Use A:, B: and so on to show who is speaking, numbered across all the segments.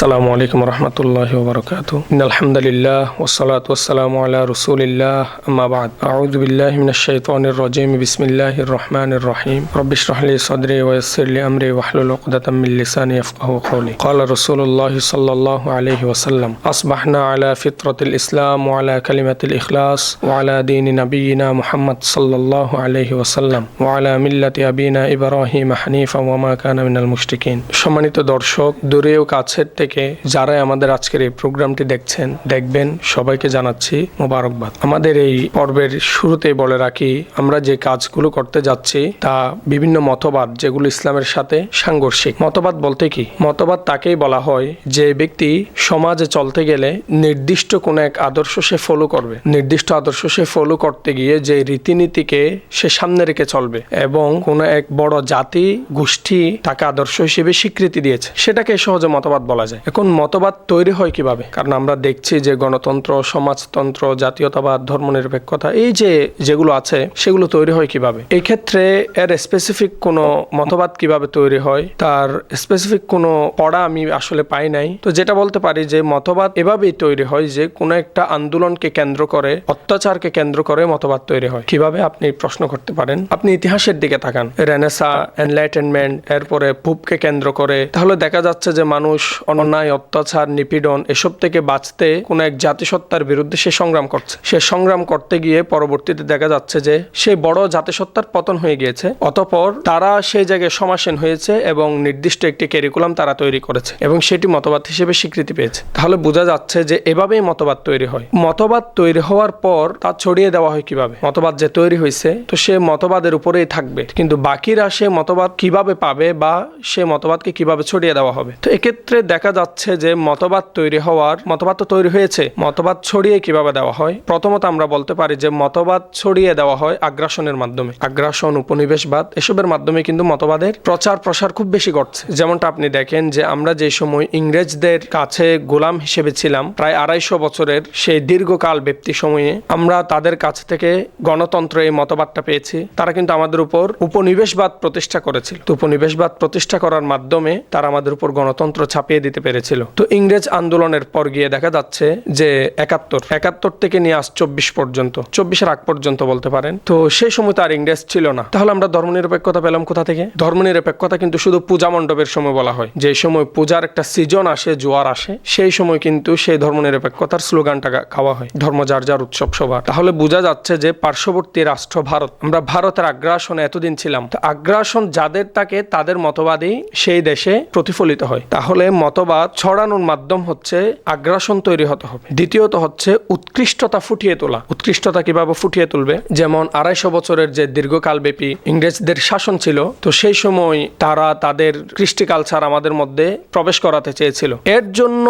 A: আসসালামু আলাইকুম রহমতুল্লাহ ওবরকাত আলহামদুলিল্লাহ ওসলাত ওসালাম আল্লাহ রসুলিল্লাহ আমাবাদ আউদুবিল্লাহ মিনাশাইতানির রাজিম বিসমিল্লাহির রহমানির রহিম রব্বিশ রাহলি সদরি ওয়াসিরলি আমরি ওয়াহলুল উকদাতাম মিন লিসানি ইয়াফকাহু কওলি قال رسول الله صلى الله عليه وسلم أصبحنا على فطرة الإسلام وعلى كلمة الإخلاص وعلى دين نبينا محمد صلى الله عليه وسلم وعلى ملة أبينا إبراهيم حنيفا وما كان من المشركين সম্মানিত দর্শক দূরে ও কাছের থেকে যারাই আমাদের আজকের এই প্রোগ্রামটি দেখছেন, দেখবেন, সবাইকে জানাচ্ছি মোবারকবাদ। আমাদের এই পর্বের শুরুতে বলে রাখি, আমরা যে কাজগুলো করতে যাচ্ছি, তা বিভিন্ন মতবাদ, যেগুলো ইসলামের সাথে সাংঘর্ষিক। মতবাদ বলতে কি? মতবাদ তাকেই বলা হয় যে ব্যক্তি সমাজে চলতে গেলে নির্দিষ্ট কোনো এক আদর্শ সে ফলো করবে। নির্দিষ্ট আদর্শ সে ফলো করতে গিয়ে যে রীতিনীতিকে সে সামনে রেখে চলবে এবং কোনো এক বড় জাতি, গোষ্ঠী তাকে আদর্শ হিসেবে স্বীকৃতি দিয়েছে। সেটাকে সহজে মতবাদ বলা যায়। এখন মতবাদ তৈরি হয় কীভাবে? কারণ আমরা দেখছি যে গণতন্ত্র, সমাজতন্ত্র, জাতীয়তাবাদ, ধর্মনিরপেক্ষতা, এই যে যেগুলো আছে, সেগুলো তৈরি হয় কীভাবে? এই ক্ষেত্রে এর স্পেসিফিক কোনো মতবাদ কীভাবে তৈরি হয়? তার স্পেসিফিক কোনো পড়া আমি আসলে পাই নাই। তো যেটা বলতে পারি যে মতবাদ এভাবেই তৈরি হয় যে কোনো একটা আন্দোলনকে কেন্দ্র করে, অত্যাচারকে কেন্দ্র করে মতবাদ তৈরি হয়। কীভাবে? আপনি প্রশ্ন করতে পারেন। আপনি ইতিহাসের দিকে তাকান। রেনেসা এনলাইটেনমেন্ট এরপরে পুপকে কেন্দ্র করে। তাহলে দেখা যাচ্ছে যে মানুষ অন্যায় অত্যাচার, নিপীড়ন এসব থেকে বাঁচতে কোনো এক জাতিসত্তার বিরুদ্ধে সে সংগ্রাম করছে। সে সংগ্রাম করতে গিয়ে পরবর্তীতে দেখা যাচ্ছে যে সে বড় জাতিসত্তার পতন হয়ে গিয়েছে। অতপর তারা সেই জায়গায় সমাসীন হয়েছে এবং নির্দিষ্ট একটি ক্যারিকুলাম তারা তৈরি করেছে এবং সেটি মতবাদ হিসেবে স্বীকৃতি পেয়েছে। তাহলে বোঝা যাচ্ছে যে এভাবেই মতবাদ তৈরি হয়। মতবাদ তৈরি হওয়ার পর তা ছড়িয়ে দেওয়া হয় কীভাবে? মতবাদ যে তৈরি হয়েছে, তো সে মতবাদের উপরেই থাকবে। কিন্তু বাকিরা সে মতবাদ কীভাবে পাবে বা সে মতবাদকে কীভাবে ছড়িয়ে দেওয়া হবে? তো এক্ষেত্রে দেখা যাচ্ছে যে মতবাদ তৈরি হওয়ার, মতবাদ তো তৈরি হয়েছে, মতবাদ ছড়িয়ে কীভাবে দেওয়া হয়? প্রথমত আমরা বলতে পারি যে মতবাদ ছড়িয়ে দেওয়া হয় আগ্রাসনের মাধ্যমে। আগ্রাসন, উপনিবেশবাদ, এসবের মাধ্যমে কিন্তু মতবাদের প্রচার প্রসার খুব বেশি ঘটছে। যেমনটা আপনি দেখেন যে আমরা যে সময় ইংরেজদের কাছে গোলাম হিসেবে ছিলাম, প্রায় আড়াইশো বছরের সেই দীর্ঘকাল ব্যক্তি সময়ে আমরা তাদের কাছ থেকে গণতন্ত্র এই মতবাদটা পেয়েছি। তারা কিন্তু আমাদের উপর উপনিবেশবাদ প্রতিষ্ঠা করেছিল। উপনিবেশবাদ প্রতিষ্ঠা করার মাধ্যমে তারা আমাদের উপর গণতন্ত্র ছাপিয়ে দিতে পেরেছিল। তো ইংরেজ আন্দোলনের পর গিয়ে দেখা যাচ্ছে যে একাত্তর একাত্তর থেকে নিয়ে আস চব্বিশ পর্যন্ত, চব্বিশের আগ পর্যন্ত বলতে পারেন। তো সেই সময় তো আর ইংরেজ ছিল না। তাহলে আমরা ধর্মনিরপেক্ষতা পেলাম কোথা থেকে? ধর্মনিরপেক্ষতা কিন্তু শুধু পূজা মণ্ডপের সময় বলা হয়। যে সময় পূজার একটা সিজন আসে, জোয়ার আসে, সেই সময় কিন্তু সেই ধর্মনিরপেক্ষতার স্লোগানটা খাওয়া হয়, ধর্ম যার যার উৎসব সবার। তাহলে বোঝা যাচ্ছে যে পার্শ্ববর্তী রাষ্ট্র ভারত, আমরা ভারতের আগ্রাসনে এতদিন ছিলাম। তো আগ্রাসন যাদের থাকে তাদের মতবাদই সেই দেশে প্রতিফলিত হয়। তাহলে মতবাদ ছড়ানোর মাধ্যম হচ্ছে আগ্রাসন তৈরি হতে হবে। দ্বিতীয়ত হচ্ছে উৎকৃষ্টতা ফুটিয়ে তোলা। উৎকৃষ্টতা কীভাবে ফুটিয়ে তুলবে? যেমন আড়াইশো বছরের যে দীর্ঘকাল ব্যাপী ইংরেজদের শাসন ছিল, তো সেই সময় তারা তাদের কৃষ্টি কালচার আমাদের মধ্যে প্রবেশ করাতে চেয়েছিল। এর জন্য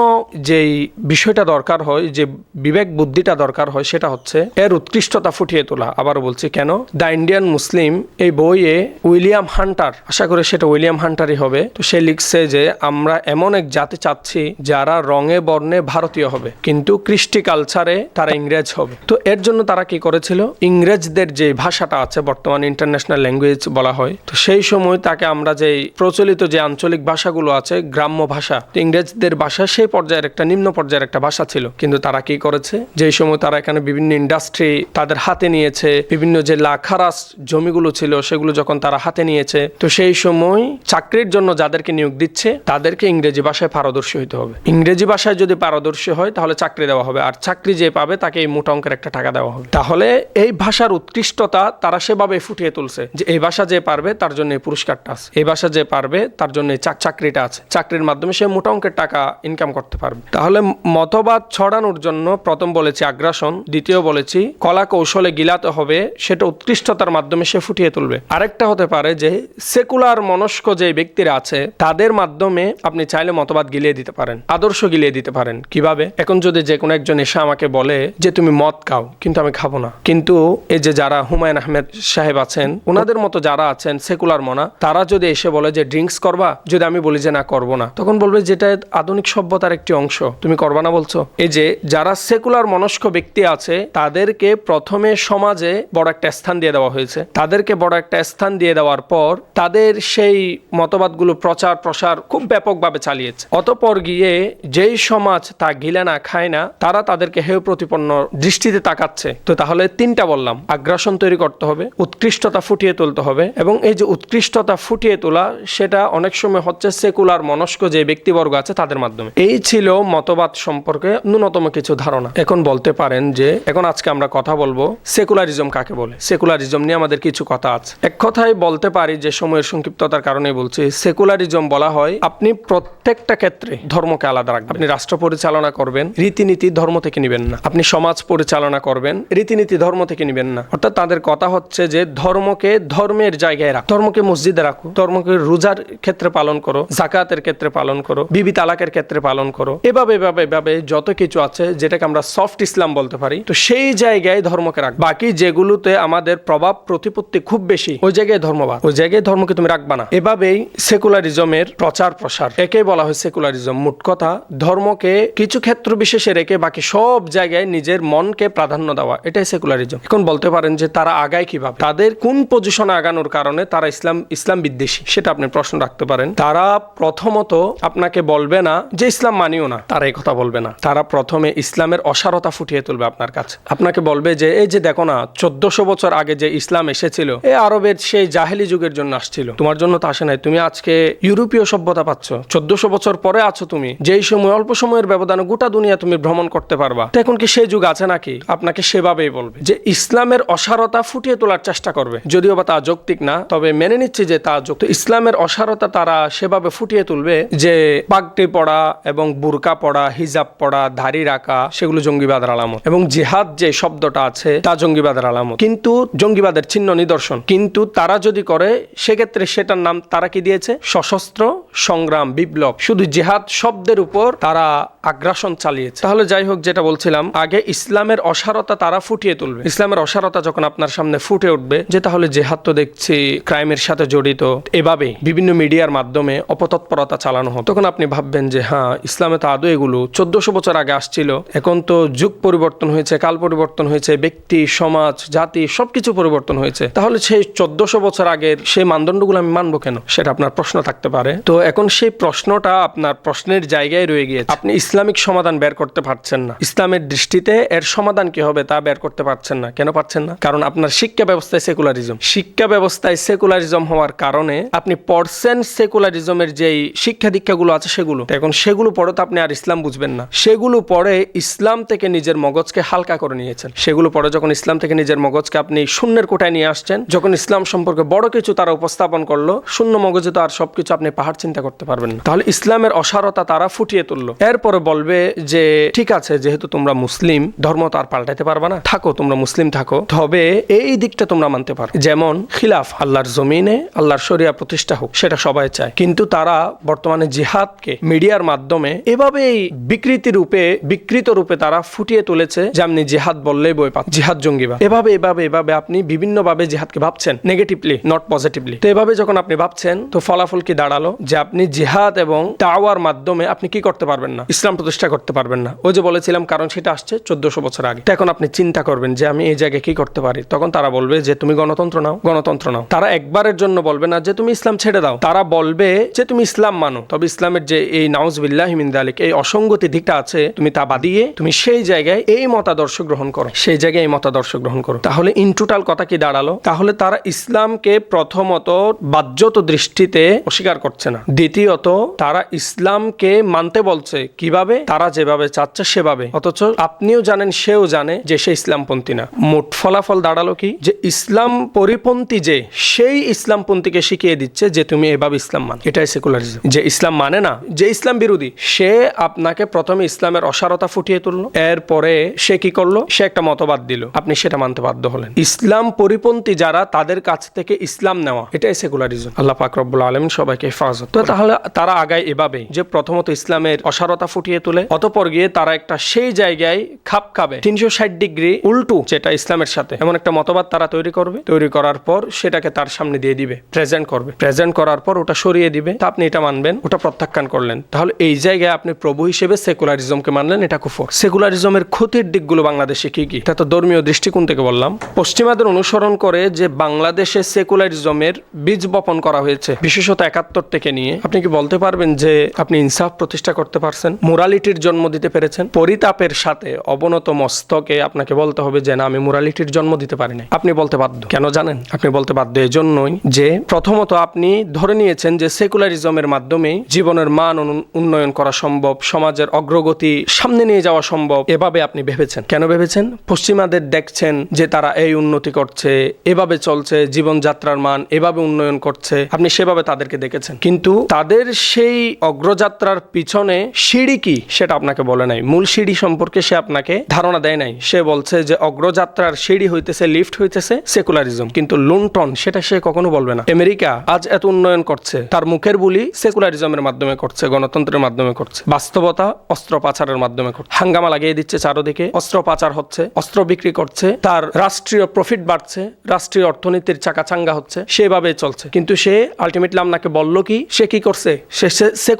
A: যেই বিষয়টা দরকার হয়, যে বিবেক বুদ্ধিটা দরকার হয়, সেটা হচ্ছে এর উৎকৃষ্টতা ফুটিয়ে তোলা। আবার বলছি কেন? দ্য ইন্ডিয়ান মুসলিম এই বইয়ে উইলিয়াম হান্টার, আশা করি সেটা উইলিয়াম হান্টারই হবে, তো সে লিখছে যে, আমরা এমন এক জাতি চাচ্ছি যারা রঙে বর্ণে ভারতীয় হবে, কিন্তু কৃষ্টি কালচারে তারা ইংরেজ হবে। তো এর জন্য তারা কি করেছিল? ইংরেজদের যে ভাষাটা আছে, বর্তমান ইন্টারন্যাশনাল ল্যাঙ্গুয়েজ বলা হয়, তো সেই সময় তাকে আমরা যে প্রচলিত যে আঞ্চলিক ভাষাগুলো আছে, গ্রাম্য ভাষা ইংরেজদের ভাষা সেই পর্যায়ের একটা, নিম্ন পর্যায়ের একটা ভাষা ছিল। কিন্তু তারা কি করেছে? যে সময় তারা এখানে বিভিন্ন ইন্ডাস্ট্রি তাদের হাতে নিয়েছে, বিভিন্ন যে লাখারাস জমিগুলো ছিল, সেগুলো যখন তারা হাতে নিয়েছে, তো সেই সময় চাকরির জন্য যাদেরকে নিয়োগ দিচ্ছে, তাদেরকে ইংরেজি ভাষায় পারদর্শী হইতে হবে। ইংরেজি ভাষায় যদি পারদর্শী হয়, তাহলে চাকরি দেওয়া হবে। আর চাকরি যে পাবে, তাকে এই মোটা অঙ্কের একটা টাকা দেওয়া হবে। তাহলে এই ভাষার উৎকৃষ্টতা তারা সেভাবে ফুটিয়ে তুলছে যে, এই ভাষা যে পারবে, তার জন্য এই পুরস্কারটা আছে। এই ভাষা যে পারবে, তার জন্য চাকরিটা আছে। চাকরির মাধ্যমে সে মোটা অঙ্কের টাকা ইনকাম করতে পারবে। তাহলে মতবাদ ছড়ানোর জন্য প্রথম বলেছি আগ্রাসন, দ্বিতীয় বলেছি কলা কৌশলে গিলাতে হবে, সেটা উৎকৃষ্টতার মাধ্যমে সে ফুটিয়ে তুলবে। আরেকটা হতে পারে যে, সেকুলার মনস্ক যে ব্যক্তিরা আছে, তাদের মাধ্যমে আপনি চাইলে মতবাদ গিলিয়ে দিতে পারেন, আদর্শ গিলিয়ে দিতে পারেন। কীভাবে? এখন যদি যে কোনো একজন এসে আমাকে বলে যে, তুমি মদ খাও, কিন্তু আমি খাব না। কিন্তু এই যে যারা হুমায়ুন আহমেদ সাহেব আছেন, ওনাদের মতো যারা আছেন, সেকুলার মনা, তারা যদি এসে বলে যে, ড্রিঙ্কস করবা? যদি আমি বলি যে, না, করব না। তখন বলবে যেটা আধুনিক সভ্যতার একটি অংশ। তুমি করবা না বলছো? এই যে যারা সেকুলার মনস্ক ব্যক্তি আছে, তাদেরকে প্রথমে সমাজে বড় একটা স্থান দিয়ে দেওয়া হয়েছে। তাদেরকে বড় একটা স্থান দিয়ে দেওয়ার পর তাদের সেই মতবাদগুলো প্রচার প্রসার খুব ব্যাপকভাবে চালিয়েছে। অতপর গিয়ে যেই সমাজ তা গিলে না, খায় না, তারা তাদেরকে হেয় প্রতিপন্ন দৃষ্টিতে তাকাচ্ছে। তো তাহলে তিনটা বললাম। আগ্রাসন তৈরি করতে হবে, উৎকৃষ্টতা ফুটিয়ে তুলতে হবে এবং এই যে উৎকৃষ্টতা ফুটিয়ে তোলা, সেটা অনেক সময় হচ্ছে সেকুলার মনস্ক যে ব্যক্তিবর্গ আছে তাদের মাধ্যমে। এই ছিল মতবাদ সম্পর্কে ন্যূনতম কিছু ধারণা। এখন বলতে পারেন যে, এখন আজকে আমরা কথা বলব সেকুলারিজম কাকে বলে? সেকুলারিজম নিয়ে আমাদের কিছু কথা আছে। এক কথায় বলতে পারি যে, সময়ের সংক্ষিপ্ততার কারণে বলছি, সেকুলারিজম বলা হয় আপনি প্রত্যেকটা ক্ষেত্রে ধর্মকে আলাদা রাখবেন। আপনি রাষ্ট্র পরিচালনা করবেন রীতিনীতি ধর্ম থেকে নিবেন না। আপনি সমাজ পরিচালনা করবেন রীতিনীতি ধর্ম থেকে নিবেন না। অর্থাৎ তাদের কথা হচ্ছে যে ধর্মকে ধর্মের জায়গায় রাখ। ধর্মকে মসজিদে রাখো। ধর্মকে রোজার ক্ষেত্রে পালন করো জাকাতের ক্ষেত্রে পালন করো বিবি তালাকের ক্ষেত্রে পালন করো। এভাবে এভাবে এভাবে যত কিছু আছে যেটাকে আমরা সফট ইসলাম বলতে পারি তো সেই জায়গায় ধর্মকে রাখ। বাকি যেগুলোতে আমাদের প্রভাব প্রতিপত্তি খুব বেশি ওই জায়গায় ধর্মবাদ। ওই জায়গায় ধর্মকে তুমি রাখবা না। এভাবেই সেকুলারিজমের প্রচার প্রসার একে বলা হয় সেকুলারিজম, মোট কথা ধর্মকে কিছু ক্ষেত্র বিশেষে রেখে বাকি সব জায়গায় নিজের মনকে প্রাধান্য দেওয়া, এটাই সেকুলারিজম। এখন বলতে পারেন যে তারা আগায় কীভাবে? তাদের কোন পজিশনে আগানোর কারণে তারা ইসলাম ইসলাম বিদ্বেষী? সেটা আপনি প্রশ্ন রাখতে পারেন। তারা প্রথমত আপনাকে বলবে না যে ইসলাম মানিও না, তারা এই কথা বলবে না। তারা প্রথমে ইসলামের অসারতা ফুটিয়ে তুলবে আপনার কাছে। আপনাকে বলবে যে, এই যে দেখো না, চোদ্দশো বছর আগে যে ইসলাম এসেছিল এই আরবের সেই জাহেলি যুগের জন্য আসছিল। তোমার জন্য তো আসে নাই, তুমি আজকে ইউরোপীয় সভ্যতা পাচ্ছ। চোদ্দশো বছর পরে আছো তুমি। যেই সময় অল্প সময়ের ব্যবধানে গোটা দুনিয়া তুমি ভ্রমণ করতে পারবা। তো এখন কি সেই যুগ আছে নাকি? আপনাকে সেভাবেই বলবে যে ইসলামের অসারতা ফুটিয়ে তোলার চেষ্টা করবে। যদিও বা তা যৌক্তিক না, তবে মেনে নিচ্ছে যে তা যুক্ত ইসলামের অসারতা তারা সেভাবে ফুটিয়ে তুলবে যে পাগটি পড়া এবং বুরকা পড়া, হিজাব পড়া ধারি রাখা, সেগুলো জঙ্গিবাদের আলামত। এবং জিহাদ যে শব্দটা আছে, তা জঙ্গিবাদের আলামত। কিন্তু জঙ্গিবাদের চিহ্ন নিদর্শন। কিন্তু তারা যদি করে, সেক্ষেত্রে সেটার নাম তারা কি দিয়েছে? সশস্ত্র সংগ্রাম বিপ্লব। শুধু জেহাদ শব্দের উপর তারা আগ্রাসন চালিয়েছে। তাহলে যাই হোক, যেটা বলছিলাম, আগে ইসলামের অসারতা তারা ফুটিয়ে তুলবে। ইসলামের অসারতা যখন আপনার সামনে ফুটে উঠবে, যে তাহলে জেহাদ তো দেখছি ক্রাইমের সাথে জড়িত। এভাবে বিভিন্ন মিডিয়ার মাধ্যমে অপতৎপরতা চালানো হতো। তখন আপনি ভাববেন যে হ্যাঁ ইসলামে তো আদৌ এগুলো চোদ্দশো বছর আগে আসছিল। এখন তো যুগ পরিবর্তন হয়েছে, কাল পরিবর্তন হয়েছে, ব্যক্তি, সমাজ, জাতি, সবকিছু পরিবর্তন হয়েছে। তাহলে সেই চোদ্দশো বছর আগের সেই মানদণ্ডগুলো আমি মানবো কেন? সেটা আপনার প্রশ্ন থাকতে পারে। তো এখন সেই প্রশ্নটা আপনার প্রশ্নের জায়গায় রয়ে গিয়েছে। আপনি ইসলামিক সমাধান বের করতে পারছেন না। ইসলামের দৃষ্টিতে এর সমাধান কি হবে তা বের করতে পারছেন না। কেন পারছেন না? কারণ আপনার শিক্ষা ব্যবস্থায় সেকুলারিজম। শিক্ষা ব্যবস্থায় সেকুলারিজম হওয়ার কারণে আপনি পড়ছেন সেকুলারিজমের যেই শিক্ষা দীক্ষাগুলো আছে সেগুলো এখন সেগুলো পড়ে তো আপনি আর ইসলাম বুঝবেন না। সেগুলো পড়ে ইসলাম থেকে নিজের মগজকে হালকা করে নিয়েছেন। সেগুলো পড়ে যখন ইসলাম থেকে নিজের মগজকে আপনি শূন্যের কোটায় নিয়ে আসছেন, যখন ইসলাম সম্পর্কে বড় কিছু তারা উপস্থাপন করল, শূন্য মগজে তো আর সবকিছু আপনি পাহাড় চিন্তা করতে পারবেন না। তাহলে ইসলামের অসারতা তারা ফুটিয়ে তুললো। এরপরে বলবে যে, ঠিক আছে, যেহেতু তোমরা মুসলিম, ধর্ম তো আর পাল্টাইতে পারবা না। থাকো, তোমরা মুসলিম থাকো। তবে এই দিকটা তোমরা মানতে পারো। যেমন খিলাফ, আল্লাহর জমিনে আল্লাহর শরিয়া প্রতিষ্ঠা হোক, সেটা সবাই চায়। কিন্তু তারা বর্তমানে জিহাদকে মিডিয়ার মাধ্যমে এভাবেই বিকৃতি রূপে, বিকৃত রূপে তারা ফুটিয়ে তুলেছে যে, আপনি জিহাদ বললেই বই পান জিহাদ জঙ্গিবা এভাবে এভাবে এভাবে আপনি বিভিন্ন ভাবে জিহাদকে ভাবছেন নেগেটিভলি নট পজিটিভলি তো এভাবে যখন আপনি ভাবছেন, তো ফলাফল কি দাঁড়াল? যে, আপনি জিহাদ এবং টাওয়ার মাধ্যমে আপনি কি করতে পারবেন না? ইসলাম প্রতিষ্ঠা করতে পারবেন না। ওই যে বলেছিলাম, কারণ সেটা আসছে চোদ্দশো বছর আগে। এখন আপনি চিন্তা করবেন যে আমি এই জায়গায় কি করতে পারি? তখন তারা বলবে যে, তুমি গণতন্ত্র নাও গণতন্ত্র নাও। তারা একবারের জন্য বলবে না যে, তুমি ইসলাম ছেড়ে দাও। তারা বলবে যে, তুমি ইসলাম মানো। তবে ইসলামের যে এই নাউজবিল্লাহ হিমিন্দালিক এই অসঙ্গতি দিকটা আছে, তুমি তা বাদিয়ে তুমি সেই জায়গায় এই মতাদর্শ গ্রহণ করো। সেই জায়গায় এই মতাদর্শ গ্রহণ করো। তাহলে ইন টোটাল কথা কি দাঁড়াল? তাহলে তারা ইসলামকে প্রথমত বাহ্যত দৃষ্টিতে অস্বীকার করছে না। দ্বিতীয়ত, তারা ইসলামকে মানতে বলছে, কীভাবে? তারা যেভাবে চাচ্ছে সেভাবে। অথচ আপনিও জানেন, সেও জানে যে সে ইসলামপন্থী না। মোট ফলাফল দাঁড়াল কি? যে ইসলাম পরিপন্থী যে, সেই ইসলামপন্থীকে শিখিয়ে দিচ্ছে যে তুমি এভাবে ইসলাম মান। এটাই সেকুলারিজম যে ইসলাম মানে না, যে ইসলাম বিরোধী, সে আপনাকে প্রথমে ইসলামের অসারতা ফুটিয়ে তুললো। এরপরে সে কি করল? সে একটা মতবাদ দিল। আপনি সেটা মানতে বাধ্য হলেন। ইসলাম পরিপন্থী যারা, তাদের কাছ থেকে ইসলাম নেওয়া, এটাই সেকুলারিজম আল্লাহ পাক রব্বুল আলম সবাইকে হেফাজত তাহলে তারা আগায় এভাবে যে প্রথমত ইসলামের অসারতা ফুটিয়ে তুলে, অতপর গিয়ে তারা একটা সেই জায়গায় খাপ খাবে। তিনশো ষাট ডিগ্রি উল্টু যেটা ইসলামের সাথে। এমন একটা মতবাদ তারা তৈরি করবে। তৈরি করার পর সেটাকে তার সামনে দিয়ে দিবে প্রেজেন্ট করবে। প্রেজেন্ট করার পর ওটা সরিয়ে দিবে। তা আপনি এটা মানবেন, ওটা প্রত্যাখ্যান করলেন। তাহলে এই জায়গায় আপনি প্রভু হিসেবে সেকুলারিজমকে মানলেন, এটা কুফর। সেকুলারিজমের ক্ষতির দিকগুলো বাংলাদেশে কি কি? এটা তো ধর্মীয় দৃষ্টিকোণ থেকে বললাম। পশ্চিমাদের অনুসরণ করে যে বাংলাদেশে সেকুলারিজমের বীজ বপন করা হয়েছে, বিশেষত একাত্তর থেকে নিয়ে, আপনি কি বলতে পারবেন যে আপনি ইনসাফ প্রতিষ্ঠা করতে পারছেন, মোরালিটির জন্ম দিতে পেরেছেন, পরিতাপের সাথে অবনত মস্তকে আপনাকে বলতে হবে যে, না, আমি মোরালিটির জন্ম দিতে পারি নাই। আপনি বলতে বাধ্য। কেন জানেন? আপনি বলতে বাধ্য এজন্যই যে, প্রথমত আপনি ধরে নিয়েছেন যে, সেকুলারিজমের মাধ্যমে জীবনের মান উন্নয়ন করা সম্ভব, সমাজের অগ্রগতি সামনে নিয়ে যাওয়া সম্ভব, এভাবে আপনি ভেবেছেন। কেন ভেবেছেন? পশ্চিমাদের দেখছেন যে, তারা এই উন্নতি করছে, এভাবে চলছে, জীবনযাত্রার মান এভাবে উন্নয়ন করছে, আপনি সেভাবে তাদেরকে দেখেছেন। কিন্তু তাদের সেই অগ্রযাত্রার পিছনে সিঁড়ি কি সেটা আপনাকে বলে নাই। মূল সিঁড়ি সম্পর্কে সে আপনাকে ধারণা দেয় নাই। সে বলছে যে অগ্রযাত্রার সিঁড়ি হইতেছে, লিফট হইতেছে, সেকুলারিজম। কিন্তু লুণ্ঠন, সেটা সে কখনো বলবে না। আমেরিকা আজ এত উন্নয়ন করছে, তার মুখের বুলি সেকুলারিজমের মাধ্যমে করছে, গণতন্ত্রের মাধ্যমে করছে। বাস্তবতা অস্ত্র পাচারের মাধ্যমে করছে। হাঙ্গামা লাগিয়ে দিচ্ছে চারোদিকে। অস্ত্র পাচার হচ্ছে, অস্ত্র বিক্রি করছে, তার রাষ্ট্রীয় প্রফিট বাড়ছে, রাষ্ট্রীয় অর্থনীতির চাকা চাঙ্গা হচ্ছে সেভাবে চলছে। কিন্তু সে আলটিমেটলি আপনাকে বলল কি, সে কি করছে? সে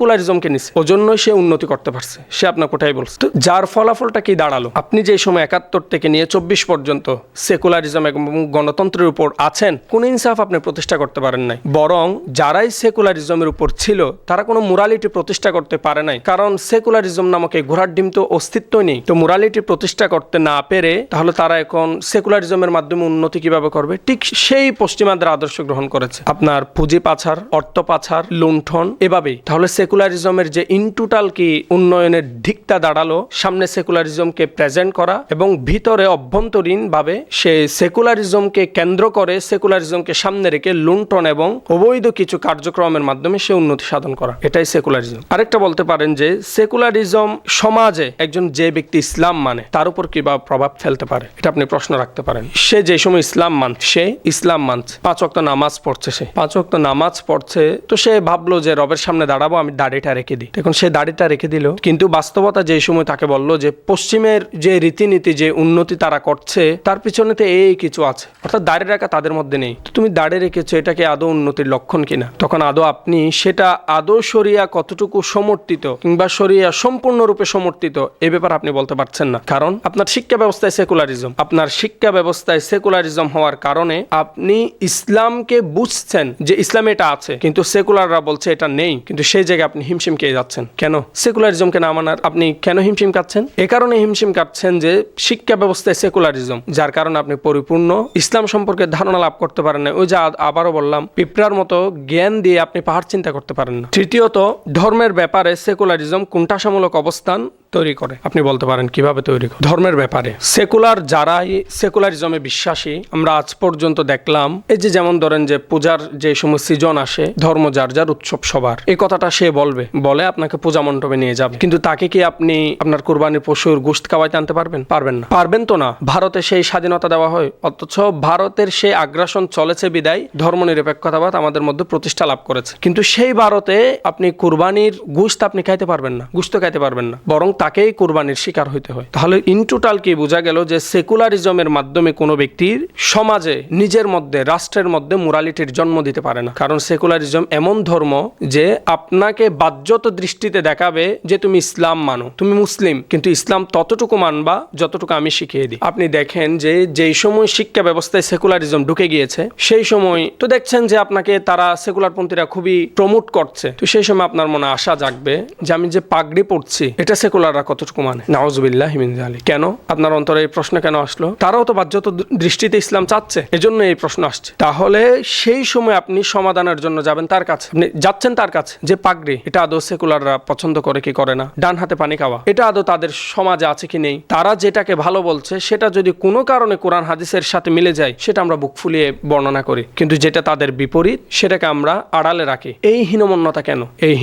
A: সেকুলারিজমকে নিছে। ওজন্যই সে উন্নতি করতে পারছে। সে আপনার কোথায় বলছে। তো যার ফলাফলটা কি দাঁড়াল? আপনি যে সময় একাত্তর থেকে নিয়ে চব্বিশ পর্যন্ত সেকুলারিজম এবং গণতন্ত্রের উপর আছেন, কোন ইনসাফ আপনি প্রতিষ্ঠা করতে পারেন নাই। বরং যারাই সেকুলারিজমের উপর ছিল, তারা কোনো মোরালিটি প্রতিষ্ঠা করতে পারে নাই। কারণ সেকুলারিজম নামক ঘোড়ার ডিম তো অস্তিত্বই নেই। তো মোরালিটি প্রতিষ্ঠা করতে না পেরে, তাহলে তারা এখন সেকুলারিজমের মাধ্যমে উন্নতি কীভাবে করবে? ঠিক সেই পশ্চিমাদের আদর্শ গ্রহণ করেছে। আপনার পুঁজি পাচার, অর্থ পাচার, লুণ্ঠন, এভাবেই। তাহলে সেকুলারিজমের যে ইনটোটাল কি উন্নয়নের দিকটা দাঁড়াল, সামনে সেকুলারিজমকে প্রেজেন্ট করা এবং ভিতরে অভ্যন্তরীণ ভাবে সে সেকুলারিজমকে কেন্দ্র করে সেকুলারিজমকে সামনে রেখে লুণ্ঠন এবং অবৈধ কিছু কার্যক্রমের মাধ্যমে সে উন্নতি সাধন করা। এটাই সেকুলারিজম। আরেকটা বলতে পারেন যে সেকুলারিজম সমাজে একজন যে ব্যক্তি ইসলাম মানে তার উপর কীভাবে প্রভাব ফেলতে পারে? এটা আপনি প্রশ্ন রাখতে পারেন। সে যে সময় ইসলাম মান, সে ইসলাম মানছে। পাঁচ অক্ত নামাজ পড়ছে সে। পাঁচ অক্ত নামাজ পড়ছে, তো সে ভাবলো যে রবের সামনে দাঁড়াবো, আমি দাড়িটা রেখে দিই। এখন সে দাড়িটা রেখে দিল। কিন্তু বাস্তবতা যে সময় তাকে বলল যে, পশ্চিমের যে রীতিনীতি, যে উন্নতি তারা করছে, তার পিছনে তো এই কিছু আছে। অর্থাৎ দাড়ি রাখা তাদের মধ্যে নেই। তুমি দাড়ি রেখেছো এটাকে আদৌ উন্নতির লক্ষণ কিনা? তখন আদৌ আপনি সেটা আদৌ সরিয়া কতটুকু সমর্থিত কিংবা সরিয়া সম্পূর্ণরূপে সমর্থিত, এ ব্যাপারে আপনি বলতে পারছেন না। কারণ আপনার শিক্ষা ব্যবস্থায় সেকুলারিজম। আপনার শিক্ষা ব্যবস্থায় সেকুলারিজম হওয়ার কারণে আপনি ইসলামকে বুঝছেন যে ইসলামে এটা আছে, কিন্তু সেকুলাররা বলছে এটা নেই। কিন্তু সেই জায়গায় আপনি হিমশিম খেয়ে যাচ্ছেন। কেন? সেকুলারিজমকে না মানার আপনি কেন হিমশিম কাটছেন এ কারণে হিমশিম কাটছেন যে শিক্ষা ব্যবস্থায় সেকুলারিজম যার কারণে আপনি পরিপূর্ণ ইসলাম সম্পর্কে ধারণা লাভ করতে পারেন না। ওই যে আবারও বললাম, পিঁপড়ার মতো জ্ঞান দিয়ে আপনি পাহাড় চিন্তা করতে পারেন না। তৃতীয়ত, ধর্মের ব্যাপারে সেকুলারিজম কোনটাসামূলক অবস্থান তৈরি করে। আপনি বলতে পারেন, কীভাবে তৈরি করে? ধর্মের ব্যাপারে। সেকুলার যারাই, সেকুলারিজমে বিশ্বাসী, আমরা আজ পর্যন্ত দেখলাম, এই যে যেমন ধরেন যে পূজার যে সময় সিজন আসে, ধর্ম যার যার উৎসব সবার, এই কথাটা সে বলবে। বলে আপনাকে পূজা মণ্ডপে নিয়ে যাবে। কিন্তু তাকে কি আপনি আপনার কোরবানির পশুর গোস্ত খাওয়াইতে আনতে পারবেন? পারবেন না। পারবেন তো না। ভারতে সেই স্বাধীনতা দেওয়া হয়। অথচ ভারতের সেই আগ্রাসন চলেছে বিদায়। ধর্মনিরপেক্ষতাবাদ আমাদের মধ্যে প্রতিষ্ঠা লাভ করেছে। কিন্তু সেই ভারতে আপনি কুরবানির গোস্ত আপনি খাইতে পারবেন না। গুস্ত খাইতে পারবেন না। বরং তাকেই কুরবানির শিকার হইতে হয়। তাহলে ইন টোটাল কি বোঝা গেল যে সেকুলারিজমের মাধ্যমে কোনো ব্যক্তির সমাজে, নিজের মধ্যে, রাষ্ট্রের মধ্যে মোরালিটির জন্ম দিতে পারে না। কারণ সেকুলারিজম এমন ধর্ম যে আপনাকে বাহ্যত দৃষ্টিতে দেখাবে যে তুমি ইসলাম মানো। তুমি মুসলিম, কিন্তু ইসলাম ততটুকু মানবা যতটুকু আমি শিখিয়ে দিই। আপনি দেখেন যে যেই সময় শিক্ষা ব্যবস্থায় সেকুলারিজম ঢুকে গিয়েছে, সেই সময় তো দেখছেন যে আপনাকে তারা সেকুলারপন্থীরা খুবই প্রমোট করছে। তো সেই সময় আপনার মনে আশা জাগবে যে আমি যে পাগড়ি পড়ছি এটা সেকুলাররা কতটুকু মানে? নাওজবিল্লাহ হিমিন জালি কেন? আপনার অন্তরে এই প্রশ্ন কেন আসলো? তারাও তো বাহ্যত দৃষ্টিতে ইসলাম চাচ্ছে, এজন্য এই প্রশ্ন আসছে। তাহলে সেই সময় আপনি সমাধানের জন্য যাবেন তার কাছে। আপনি যাচ্ছেন তার কাছে, যে পাগড়ি, এটা আদৌ সেকুলাররা পছন্দ করে কি করে না? ডান হাতে পানি খাওয়া। এটা আদৌ তাদের সমাজে আছে কি নেই? তারা যেটাকে ভালো বলছে, সেটা যদি কোনো কারণে কোরআন, হাদিসের সাথে মিলে যায়, সেটা আমরা বুক ফুলিয়ে বর্ণনা করি। কিন্তু যেটা তাদের বিপরীত, সেটাকে আমরা আড়ালে রাখি। এই হীনমন্যতা কেন? এই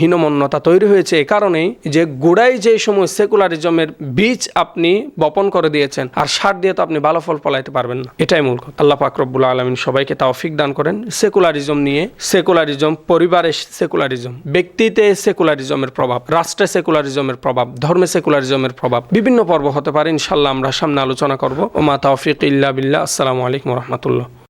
A: হীনমন্যতা তৈরি হয়েছে এ কারণেই যে গোড়ায় যে সময় সেকুলারিজমের বীজ আপনি বপন করে দিয়েছেন, আর সার দিয়ে তো আপনি ভালো ফল ফলাইতে পারবেন না। এটাই মূল কথা। আল্লাহ পাকরবুল আলমিন সবাইকে তাওফিক দান করেন। সেকুলারিজম নিয়ে সেকুলারিজম পরিবারে সেকুলারিজম ব্যক্তিতে সেকুলারিজমের প্রভাব, রাষ্ট্রে সেকুলারিজমের প্রভাব, ধর্মে সেকুলারিজমের প্রভাব, বিভিন্ন পর্ব হতে পারে। ইনশাল্লাহ আমরা সামনে আলোচনা করব। ওমা তাওফিক ইল্লা বিল্লাহ। আসসালামু আলাইকুম রহমতুল্লাহ।